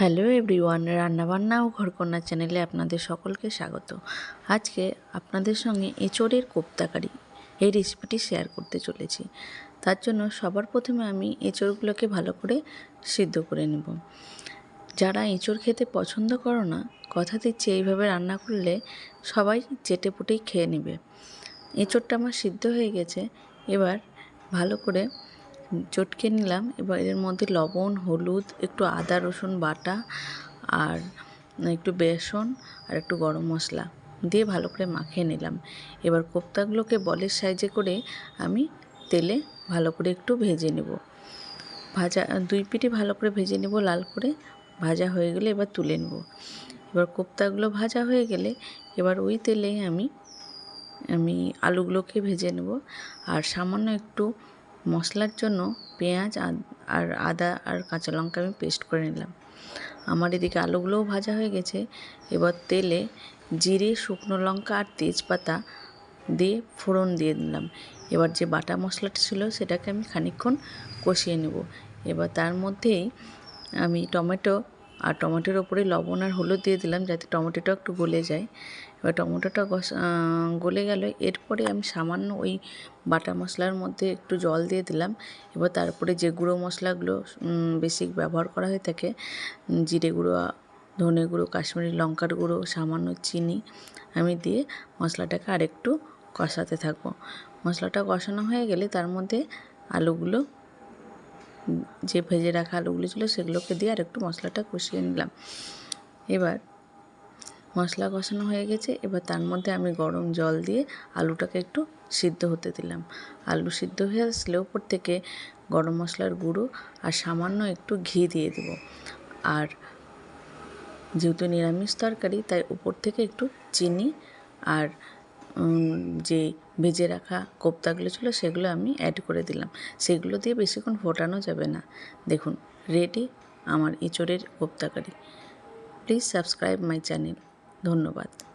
Hello everyone, রান্নাবান্না ও ঘরকন্যা চ্যানেলে আপনাদের সকলকে স্বাগত। আজকে আপনাদের সঙ্গে এঁচড়ের কোপ্তাকারি এই রেসিপিটি শেয়ার করতে চলেছি। তার জন্য সবার প্রথমে আমি এঁচড়গুলোকে ভালো করে সিদ্ধ করে নেব। যারা এঁচড় খেতে পছন্দ করো না, কথা দিচ্ছি এইভাবে রান্না করলে সবাই চেটে পুটেই খেয়ে নেবে। এঁচড়টা আমার সিদ্ধ হয়ে গেছে, এবার ভালো করে চটকে নিলাম। এবার এর মধ্যে লবণ, হলুদ, একটু আদা, রসুন বাটা আর একটু বেসন আর একটু গরম মশলা দিয়ে ভালো করে মাখিয়ে নিলাম। এবার কোপ্তাগুলোকে বলের সাইজে করে আমি তেলে ভালো করে একটু ভেজে নেব। ভাজা, দুই পিঠে ভালো করে ভেজে নেব লাল করে। ভাজা হয়ে গেলে এবার তুলে নেব। এবার কোপ্তাগুলো ভাজা হয়ে গেলে এবার ওই তেলেই আমি আমি আলুগুলোকে ভেজে নেব। আর সামান্য একটু মশলার জন্য পেঁয়াজ আর আদা আর কাঁচা লঙ্কা আমি পেস্ট করে নিলাম। আমার এদিকে আলুগুলোও ভাজা হয়ে গেছে। এবার তেলে জিরে, শুকনো লঙ্কা আর তেজপাতা দিয়ে ফোড়ন দিয়ে দিলাম। এবার যে বাটা মশলাটা ছিল সেটাকে আমি খানিকক্ষণ কষিয়ে নেব। এবার তার মধ্যেই আমি টমেটো আর টমেটোর ওপরে লবণ আর হলুদ দিয়ে দিলাম যাতে টমেটোটা একটু গলে যায়। এবার টমেটোটা গলে গেল। এরপরে আমি সামান্য ওই বাটা মশলার মধ্যে একটু জল দিয়ে দিলাম। এবার তারপরে যে গুঁড়ো মশলাগুলো বেশি ব্যবহার করা হয়ে থাকে জিরে গুঁড়ো, ধনে গুঁড়ো, কাশ্মীরি লঙ্কার গুঁড়ো, সামান্য চিনি, আমি দিয়ে মশলাটাকে আরেকটু কষাতে থাকব। মশলাটা কষানো হয়ে গেলে তার মধ্যে আলুগুলো যে ভেজে রাখা আলুগুলো ছিল সেগুলোকে দিয়ে আর একটু মশলাটা কষিয়ে নিলাম। এবার মশলা কষানো হয়ে গেছে। এবার তার মধ্যে আমি গরম জল দিয়ে আলুটাকে একটু সিদ্ধ হতে দিলাম। আলু সিদ্ধ হয়ে আসলে উপর থেকে গরম মশলার গুঁড়ো আর সামান্য একটু ঘি দিয়ে দেবো। আর যেহেতু নিরামিষ তরকারি, তাই উপর থেকে একটু চিনি আর যে ভেজে রাখা কোপ্তাগুলো ছিল, সেগুলো আমি অ্যাড করে দিলাম। সেগুলো দিয়ে বেশিক্ষণ ফোটানো যাবে না। দেখুন রেডি আমার ইঁচড়ের kofta curry. Please subscribe my channel ধন্যবাদ।